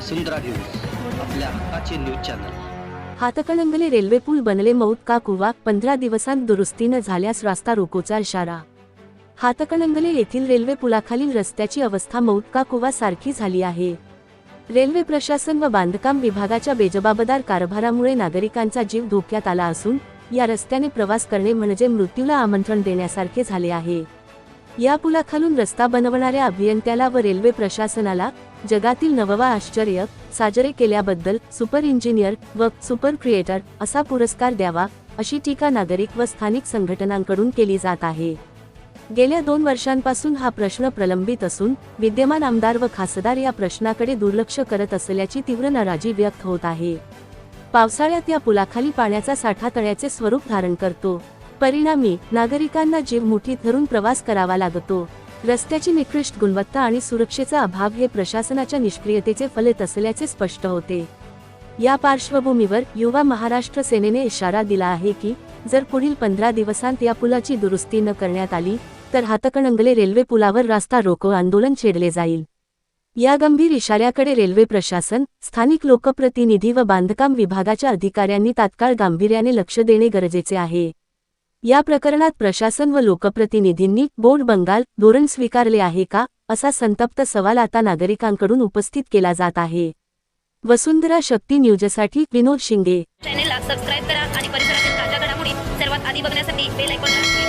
वसुंधरा news आपल्या हक्काचे news channel. Hatkanangale railway पूल बनले मौत का कुवा पंधरा दिवसांत दुरुस्ती न झाल्यास रास्ता रोकोचा इशारा. हातकणंगले येथील रेल्वे पुलाखालील रस्त्याची अवस्था मौत का कुवा सारखी झाली आहे. रेल्वे प्रशासन व बांधकाम विभागाच्या बेजबाबदार कारभारामुळे नागरिकांचा जीव धोक्यात आला असून या रस्त्याने प्रवास करणे म्हणजे मृत्यूला आमंत्रण देण्यासारखे झाले आहे. या पुलाखालून रस्ता बनवणाऱ्या अभियंत्याला व रेल्वे प्रशासनाला जगातील नववा आश्चर्य साजरे केल्याबद्दल सुपर इंजिनियर व सुपर क्रिएटर असा पुरस्कार द्यावा अशी टीका नागरिक व स्थानिक संघटनांकडून केली जात आहे. गेल्या दोन वर्षांपासून हा प्रश्न प्रलंबित असून विद्यमान आमदार व खासदार या प्रश्नाकडे दुर्लक्ष करत असल्याची तीव्र नाराजी व्यक्त होत आहे. पावसाळ्यात या पुलाखाली पाण्याचा साठा तळ्याचे स्वरूप धारण करतो. परिणामी नागरिकांना जीव मुठीत धरून प्रवास करावा लागतो. रस्त्याची निकृष्ट गुणवत्ता आणि सुरक्षेचा अभाव हे प्रशासनाच्या निष्क्रियतेचे फलित असल्याचे स्पष्ट होते. या पार्श्वभूमीवर युवा महाराष्ट्र सेनेने इशारा दिला आहे की जर पुढील पंधरा दिवसांत या पुलाची दुरुस्ती न करण्यात आली तर हातकणंगले रेल्वे पुलावर रास्ता रोको आंदोलन छेडले जाईल. या गंभीर इशाऱ्याकडे रेल्वे प्रशासन स्थानिक लोकप्रतिनिधी व बांधकाम विभागाच्या अधिकाऱ्यांनी तात्काळ गांभीर्याने लक्ष देणे गरजेचे आहे. या प्रकरणात प्रशासन व लोकप्रतिनिधींनी बोर्ड बंगाल धोरण स्वीकारले आहे का असा संतप्त सवाल आता नागरिकांकडून उपस्थित केला जात आहे. वसुंधरा शक्ती न्यूजसाठी विनोद शिंगे चॅनेलला सबस्क्राईब करा आणि परिसरातील ताज्या घडामोडी सर्वात आधी बघण्यासाठी बेल आयकॉनला